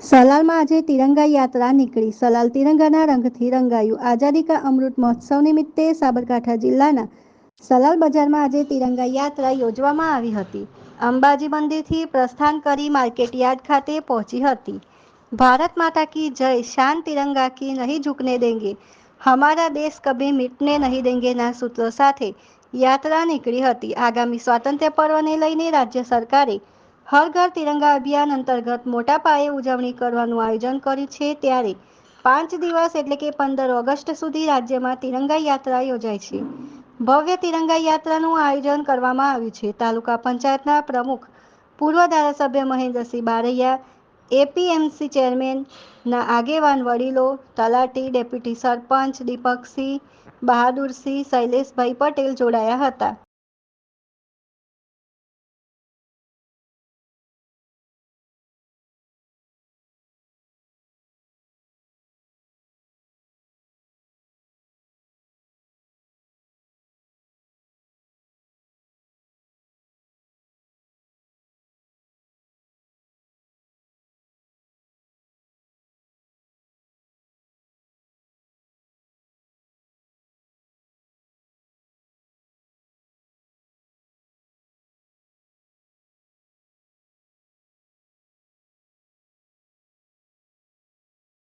સલાલમાં આજે તિરંગા યાત્રા નીકળી. સલાલ તિરંગાના રંગથી રંગાયું. આઝાદી કા અમૃત મહોત્સવ નિમિત્તે સાબરકાંઠા જિલ્લાના સલાલ બજારમાં આજે તિરંગા યાત્રા યોજવામાં આવી હતી. અંબાજી મંદિરથી પ્રસ્થાન કરી માર્કેટ યાર્ડ ખાતે પહોંચી હતી. ભારત માતા કી જય. શાન તિરંગા કી નહીં ઝુકને દેંગે. હમારા દેશ કભી મિટને નહીં દેંગેના સૂત્રો સાથે યાત્રા નીકળી હતી. આગામી સ્વાતંત્ર્ય પર્વને લઈને રાજ્ય સરકારે હર ઘર તિરંગા અભિયાન અંતર્ગત મોટા પાયે ઉજવણી કરવાનું આયોજન કર્યું છે ત્યારે પાંચ દિવસ એટલે કે પંદર ઓગસ્ટ સુધી રાજ્યમાં તિરંગા યાત્રા યોજાય છે. ભવ્ય તિરંગા યાત્રાનું આયોજન કરવામાં આવ્યું છે. તાલુકા પંચાયતના પ્રમુખ, પૂર્વ ધારાસભ્ય મહેન્દ્રસિંહ બારૈયા, એપીએમસી ચેરમેનના આગેવાન વડીલો, તલાટી ડેપ્યુટી સરપંચ દીપકસિંહ, બહાદુરસિંહ, શૈલેષભાઈ પટેલ જોડાયા હતા.